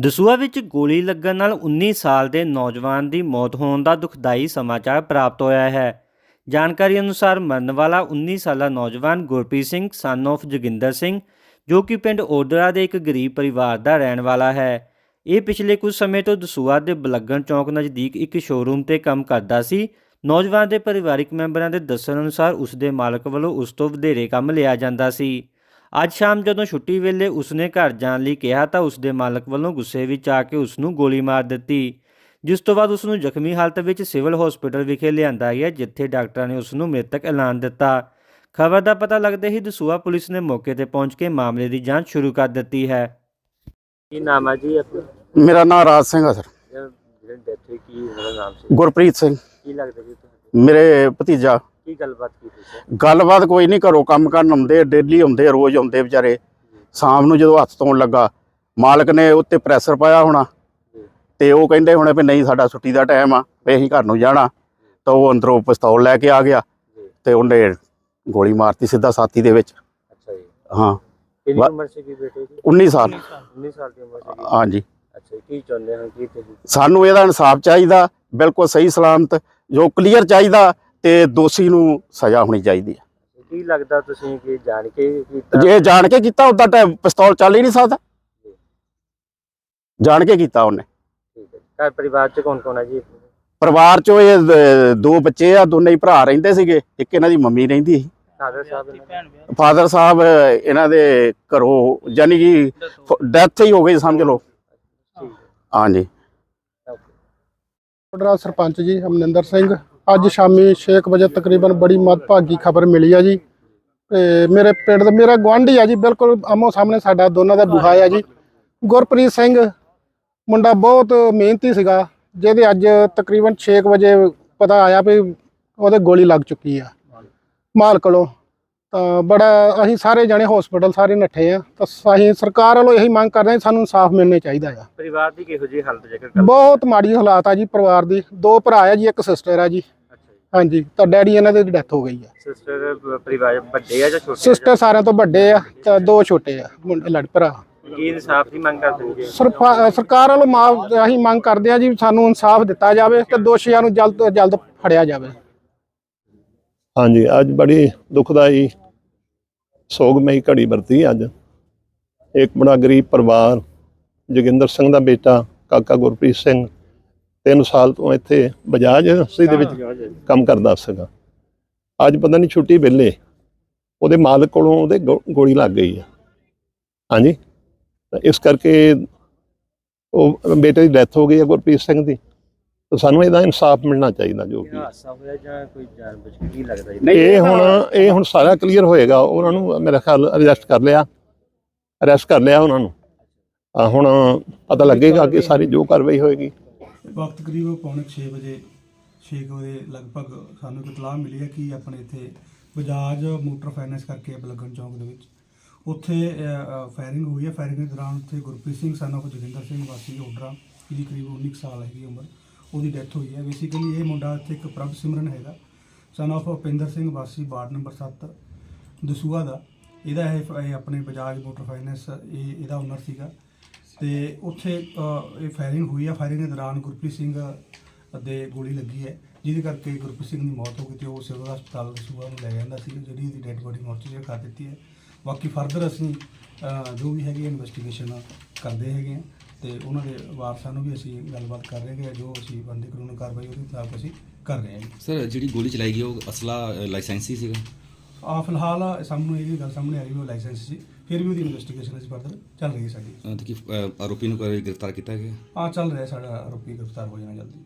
ਦਸੂਆ ਵਿੱਚ ਗੋਲੀ ਲੱਗਣ ਨਾਲ 19 ਸਾਲ ਦੇ ਨੌਜਵਾਨ ਦੀ ਮੌਤ ਹੋਣ ਦਾ ਦੁਖਦਾਈ ਸਮਾਚਾਰ ਪ੍ਰਾਪਤ ਹੋਇਆ ਹੈ। ਜਾਣਕਾਰੀ ਅਨੁਸਾਰ ਮਰਨ ਵਾਲਾ 19 ਸਾਲਾ ਨੌਜਵਾਨ ਗੁਰਪ੍ਰੀਤ ਸਿੰਘ ਸਨ of ਜੋਗਿੰਦਰ ਸਿੰਘ, ਜੋ ਕਿ ਪਿੰਡ ਓਦਰਾ ਦੇ ਇੱਕ ਗਰੀਬ ਪਰਿਵਾਰ ਦਾ ਰਹਿਣ ਵਾਲਾ ਹੈ। ਇਹ ਪਿਛਲੇ ਕੁਝ ਸਮੇਂ ਤੋਂ ਦਸੂਆ ਦੇ ਬਲੱਗਣ ਚੌਂਕ ਨਜ਼ਦੀਕ ਇੱਕ ਸ਼ੋਰੂਮ ਤੇ ਕੰਮ ਕਰਦਾ ਸੀ। ਨੌਜਵਾਨ ਦੇ ਪਰਿਵਾਰਕ ਮੈਂਬਰਾਂ ਦੇ ਦੱਸਣ ਅਨੁਸਾਰ ਉਸ ਦੇ ਮਾਲਕ ਵੱਲੋਂ ਉਸ ਤੋਂ ਵਧੇਰੇ ਕੰਮ ਲਿਆ ਜਾਂਦਾ ਸੀ। ਅੱਜ ਸ਼ਾਮ ਜਦੋਂ ਛੁੱਟੀ ਵੇਲੇ ਉਸਨੇ ਘਰ ਜਾਣ ਲਈ ਕਿਹਾ ਤਾਂ ਉਸ ਦੇ ਮਾਲਕ ਵੱਲੋਂ ਗੁੱਸੇ ਵਿੱਚ ਆ ਕੇ ਉਸ ਨੂੰ ਗੋਲੀ ਮਾਰ ਦਿੱਤੀ। ਜਿਸ ਤੋਂ ਬਾਅਦ ਉਸ ਨੂੰ ਜ਼ਖਮੀ ਹਾਲਤ ਵਿੱਚ ਸਿਵਲ ਹਸਪੀਟਲ ਵਿਖੇ ਲਿਆਂਦਾ ਗਿਆ ਜਿੱਥੇ ਡਾਕਟਰਾਂ ਨੇ ਉਸ ਨੂੰ ਮ੍ਰਿਤਕ ਐਲਾਨ ਦਿੱਤਾ। ਖਬਰ ਦਾ ਪਤਾ ਲੱਗਦੇ ਹੀ ਦਸੂਹਾ ਪੁਲਿਸ ਨੇ ਮੌਕੇ ਤੇ ਪਹੁੰਚ ਕੇ ਮਾਮਲੇ ਦੀ ਜਾਂਚ ਸ਼ੁਰੂ ਕਰ ਦਿੱਤੀ ਹੈ। ਕੀ ਨਾਮ ਹੈ ਜੀ ਆਪਣਾ? ਮੇਰਾ ਨਾਮ ਰਾਜ ਸਿੰਘ ਆ ਸਰ। ਜਿਹੜਾ ਡੈਥ ਹੋਈ ਕੀ ਉਹਦਾ ਨਾਮ ਸੀ? ਗੁਰਪ੍ਰੀਤ ਸਿੰਘ। ਕੀ ਲੱਗਦਾ ਜੀ ਤੁਹਾਨੂੰ? ਮੇਰੇ ਭਤੀਜਾ। ਕੀ ਗੱਲਬਾਤ ਕੀਤੀ ਸੀ ਗੱਲਬਾਤ ਕੋਈ ਨਹੀਂ ਘਰੋਂ ਕੰਮ ਕਰਨ ਆਉਂਦੇ ਡੇਲੀ ਆਉਂਦੇ ਰੋਜ਼ ਆਉਂਦੇ ਵਿਚਾਰੇ। ਸ਼ਾਮ ਨੂੰ ਜਦੋਂ ਹੱਥ ਧੋਣ ਲੱਗਾ ਮਾਲਕ ਨੇ ਉੱਤੇ ਪ੍ਰੈਸ਼ਰ ਪਾਇਆ ਹੋਣਾ। ਤੇ ਉਹ ਕਹਿੰਦੇ ਹੋਣੇ ਵੀ ਨਹੀਂ ਸਾਡਾ ਛੁੱਟੀ ਦਾ ਟਾਈਮ ਆ ਵੀ ਅਸੀਂ ਘਰ ਨੂੰ ਜਾਣਾ। ਤਾਂ ਉਹ ਅੰਦਰੋਂ ਪਿਸਤੌਲ ਲੈ ਕੇ ਆ ਗਿਆ ਤੇ ਉਹਨੇ ਗੋਲੀ ਮਾਰਤੀ ਸਿੱਧਾ ਸਾਥੀ ਦੇ ਵਿੱਚ। ਅੱਛਾ ਜੀ। ਹਾਂ। ਕਿੰਨੀ ਉਮਰ ਸੀ ਕੀ ਬੇਟੇ ਦੀ? 19 ਸਾਲ। 19 ਸਾਲ। ਦੀ ਉਮਰ ਸੀ ਹਾਂਜੀ। ਅੱਛਾ ਕੀ ਚਾਹੁੰਦੇ ਹੋ ਕੀ ਸਾਨੂੰ ਇਹਦਾ ਇਨਸਾਫ ਚਾਹੀਦਾ ਬਿਲਕੁਲ ਸਹੀ ਸਲਾਮਤ ਜੋ ਕਲੀਅਰ ਚਾਹੀਦਾ ਤੇ ਦੋਸ਼ੀ ਨੂੰ ਸਜ਼ਾ ਹੋਣੀ ਚਾਹੀਦੀ ਹੈ। ਕੀ ਲੱਗਦਾ ਤੁਸੀਂ ਕਿ ਜਾਣ ਕੇ ਕੀਤਾ? ਜੇ ਜਾਣ ਕੇ ਕੀਤਾ ਉਦਾਂ ਟਾਈਮ ਪਿਸਤੌਲ ਚੱਲ ਹੀ ਨਹੀਂ ਸਕਦਾ। ਜਾਣ ਕੇ ਕੀਤਾ ਉਹਨੇ। ਠੀਕ ਹੈ ਜੀ। ਘਰ ਪਰਿਵਾਰ ਚ ਕੌਣ ਕੌਣ ਹੈ ਜੀ? ਪਰਿਵਾਰ ਚੋਂ ਇਹ ਦ- ਦੋ ਬੱਚੇ ਆ ਦੋਨੇ ਹੀ ਭਰਾ ਰਹਿੰਦੇ ਸੀਗੇ। ਇੱਕ ਇਹਨਾਂ ਦੀ ਮੰਮੀ ਰਹਿੰਦੀ ਸੀ। ਫਾਦਰ ਸਾਹਿਬ ਇਹਨਾਂ ਦੇ? ਫਾਦਰ ਸਾਹਿਬ ਇਹਨਾਂ ਦੇ ਘਰੋਂ ਯਾਨੀ ਕਿ ਡੈਥ ਹੀ ਹੋ ਗਈ ਸਮਝ ਲਓ। ਠੀਕ ਹਾਂਜੀ। ਸਰਪੰਚ ਜੀ ਅਮਨਿੰਦਰ ਸਿੰਘ। ਅੱਜ ਸ਼ਾਮੀ 6 ਵਜੇ ਤਕਰੀਬਨ ਬੜੀ ਮਦਭਾਗੀ ਖਬਰ ਮਿਲੀ ਆ ਜੀ। ਤੇ ਮੇਰੇ ਪਿੰਡ ਦਾ ਮੇਰਾ ਗੁਆਂਢੀ ਆ ਜੀ ਬਿਲਕੁਲ ਆਮੋ ਸਾਹਮਣੇ ਸਾਡਾ ਦੋਨਾਂ ਦਾ ਬੁਹਾ ਆ ਜੀ। ਗੁਰਪ੍ਰੀਤ ਸਿੰਘ ਮੁੰਡਾ ਬਹੁਤ ਮਿਹਨਤੀ ਸੀਗਾ ਜਿਹਦੇ ਅੱਜ ਤਕਰੀਬਨ 6 ਵਜੇ ਪਤਾ ਆਇਆ ਵੀ ਉਹਦੇ ਗੋਲੀ ਲੱਗ ਚੁੱਕੀ ਆ ਮਾਲ ਕੋਲੋਂ। ਤਾਂ ਬੜਾ ਅਸੀਂ ਸਾਰੇ ਜਣੇ ਹਸਪੀਟਲ ਸਾਰੇ ਨੱਠੇ ਆ ਤਾਂ ਅਸੀਂ ਸਰਕਾਰ ਵੱਲੋਂ ਇਹੀ ਮੰਗ ਕਰਦੇ ਹਾਂ ਸਾਨੂੰ ਇਨਸਾਫ ਮਿਲਣਾ ਚਾਹੀਦਾ ਆ। ਪਰਿਵਾਰ ਦੀ ਕਿਹੋ ਜਿਹੀ ਹਾਲਤ ਜੇਕਰ ਬਹੁਤ ਮਾੜੀ ਹਾਲਾਤ ਆ ਜੀ ਪਰਿਵਾਰ ਦੀ। ਦੋ ਭਰਾ ਆ ਜੀ ਇੱਕ ਸਿਸਟਰ ਆ ਜੀ। ਹਾਂਜੀ ਤਾਂ ਡੈਡੀ ਇਹਨਾਂ ਦੀ ਡੈਥ ਹੋ ਗਈ ਆ। ਸਿਸਟਰ ਪਰਿਵਾਰ ਵੱਡੇ ਆ ਜਾਂ ਛੋਟੇ ਆ? ਸਿਸਟਰ ਸਾਰਿਆਂ ਤੋਂ ਵੱਡੇ ਆ ਤੇ ਦੋ ਛੋਟੇ ਆ ਮੁੰਡੇ ਲੜ ਭਰਾ। ਕੀ ਇਨਸਾਫ ਦੀ ਮੰਗ ਕਰਦੇ ਹੋ ਜੀ? ਸਰਪਾ- ਸਰਕਾਰ ਵੱਲੋਂ ਮਾਫ ਅਸੀਂ ਮੰਗ ਕਰਦੇ ਆ ਜੀ ਸਾਨੂੰ ਇਨਸਾਫ ਦਿੱਤਾ ਜਾਵੇ ਤੇ ਦੋਸ਼ੀਆਂ ਨੂੰ ਜਲਦ ਤੋਂ ਜਲਦ ਫੜਿਆ ਜਾਵੇ। ਹਾਂਜੀ ਅੱਜ ਬੜੀ ਦੁਖਦਾਈ ਸੋਗਮਈ ਘੜੀ ਵਰਤੀ ਅੱਜ। ਇੱਕ ਬੜਾ ਗਰੀਬ ਪਰਿਵਾਰ ਜੋਗਿੰਦਰ ਸਿੰਘ ਦਾ ਬੇਟਾ ਕਾਕਾ ਗੁਰਪ੍ਰੀਤ ਸਿੰਘ। 3 ਸਾਲ ਤੋਂ ਇੱਥੇ ਬਜਾਜ ਸੀ ਦੇ ਵਿੱਚ ਕੰਮ ਕਰਦਾ ਸੀਗਾ। ਅੱਜ ਪਤਾ ਨਹੀਂ ਛੁੱਟੀ ਵੇਲੇ ਉਹਦੇ ਮਾਲਕ ਕੋਲੋਂ ਉਹਦੇ ਗੋ- ਗੋਲੀ ਲੱਗ ਗਈ ਆ। ਹਾਂਜੀ? ਤਾਂ ਇਸ ਕਰਕੇ ਉਹ ਬੇਟੇ ਦੀ ਡੈਥ ਹੋ ਗਈ ਹੈ ਗੁਰਪ੍ਰੀਤ ਸਿੰਘ ਦੀ। ਤਾਂ ਸਾਨੂੰ ਇਹਦਾ ਇਨਸਾਫ ਮਿਲਣਾ ਚਾਹੀਦਾ ਜੋ ਕੀ ਕਿ ਹਾਦਸਾ ਹੋਇਆ ਜਾਂ ਕੋਈ ਜਾਣ ਬੁੱਝ ਕੇ ਕੀ ਲੱਗਦਾ ਜੀ? ਇਹ ਹੁਣ ਇਹ ਹੁਣ ਸਾਰਾ ਕਲੀਅਰ ਹੋਏਗਾ। ਉਹਨਾਂ ਨੂੰ ਮੇਰਾ ਖਿਆਲ ਅਰੈਸਟ ਕਰ ਲਿਆ। ਅਰੈਸਟ ਕਰ ਲਿਆ ਉਹਨਾਂ ਨੂੰ। ਆ ਹੁਣ ਪਤਾ ਲੱਗੇਗਾ ਕਿ ਸਾਰੀ ਜੋ ਕਾਰਵਾਈ ਹੋਏਗੀ। ਵਕਤ ਕਰੀਬ ਪੌਣੇ 6 ਵਜੇ 6 ਵਜੇ ਲਗਭਗ ਸਾਨੂੰ ਇਤਲਾਹ ਮਿਲੀ ਹੈ ਕਿ ਆਪਣੇ ਇੱਥੇ ਬਜਾਜ ਮੋਟਰ ਫਾਈਨੈਂਸ ਕਰਕੇ ਬਲਗਨ ਚੌਂਕ ਦੇ ਵਿੱਚ ਉੱਥੇ ਫਾਇਰਿੰਗ ਹੋਈ ਹੈ। ਫਾਇਰਿੰਗ ਦੇ ਦੌਰਾਨ ਉੱਥੇ ਗੁਰਪ੍ਰੀਤ ਸਿੰਘ ਸਨ of ਜੋਗਿੰਦਰ ਸਿੰਘ, ਵਾਸੀ ਓਡਰਾ, ਜਿਹਦੀ ਕਰੀਬ 19 ਕੁ ਸਾਲ ਹੈਗੀ ਉਮਰ, ਉਹਦੀ ਡੈਥ ਹੋਈ ਹੈ। ਬੇਸਿਕਲੀ ਇਹ ਮੁੰਡਾ ਇੱਥੇ ਇੱਕ ਪ੍ਰਭ ਸਿਮਰਨ ਹੈਗਾ। ਸਨ of ਭੁਪਿੰਦਰ ਸਿੰਘ, ਵਾਸੀ ਵਾਰਡ ਨੰਬਰ 7 ਦਸੂਆ ਦਾ। ਇਹਦਾ ਇਹ ਇਹ ਆਪਣੇ ਬਜਾਜ ਮੋਟਰ ਫਾਈਨੈਂਸ, ਇਹ, ਇਹਦਾ ਓਨਰ ਸੀਗਾ। ਤੇ ਉੱਥੇ ਅ, ਇਹ ਫਾਇਰਿੰਗ ਹੋਈ ਆ। ਫਾਇਰਿੰਗ ਦੇ ਦੌਰਾਨ ਗੁਰਪ੍ਰੀਤ ਸਿੰਘ ਦੇ ਗੋਲੀ ਲੱਗੀ ਹੈ। ਜਿਹਦੇ ਕਰਕੇ ਗੁਰਪ੍ਰੀਤ ਸਿੰਘ ਦੀ ਮੌਤ ਹੋ ਗਈ ਤੇ ਉਹ ਸਿਵਲ ਹਸਪਤਾਲ ਦਸੂਆ ਨੂੰ ਲੈ ਜਾਂਦਾ ਸੀ। ਜਿਹੜੀ ਇਹਦੀ ਡੈੱਡ ਬੋਡੀ ਮੋਰਚਰੀ ਕਰ ਦਿੱਤੀ ਹੈ। ਬਾਕੀ ਫਰਦਰ ਅਸੀਂ ਅ, ਜੋ ਵੀ ਹੈਗੀ ਇਨਵੈਸਟੀਗੇਸ਼ਨ ਕਰਦੇ ਹੈਗੇ ਆ ਤੇ ਉਹਨਾਂ ਦੇ ਵਾਰਸਾਂ ਨੂੰ ਵੀ ਅਸੀਂ ਗੱਲਬਾਤ ਕਰ ਰਹੇ ਹਾਂ। ਜੋ ਅਸੀਂ ਬੰਦੀ ਕਾਨੂੰਨ ਕਾਰਵਾਈ ਉਹਦੇ ਖਿਲਾਫ ਅਸੀਂ ਕਰ ਰਹੇ ਹਾਂ। ਜੀ ਸਰ ਜਿਹੜੀ ਗੋਲੀ ਚਲਾਈ ਗਈ ਉਹ ਅਸਲਾ ਲਾਇਸੈਂਸੀ ਸੀਗਾ? ਆ ਫਿਲਹਾਲ ਸਾਨੂੰ ਇਹ ਵੀ ਗੱਲ ਸਾਹਮਣੇ ਆ ਰਹੀ ਵੀ ਉਹ ਲਾਇਸੈਂਸ ਸੀ। ਫਿਰ ਵੀ ਉਹਦੀ ਇਨਵੈਸਟੀਗੇਸ਼ਨ ਅਸੀਂ ਫਰਦਰ ਚੱਲ ਰਹੀ ਹੈ ਸਾਡੀ। ਅ, ਤੇ ਕੀ ਆਰੋਪੀ ਨੂੰ ਕੋਈ ਗ੍ਰਿਫਤਾਰ ਕੀਤਾ ਗਿਆ? ਆ ਚੱਲ ਰਿਹਾ ਸਾਡਾ ਆਰੋਪੀ ਗ੍ਰਿਫਤਾਰ ਹੋ ਜਾਣਾ ਜਲਦੀ।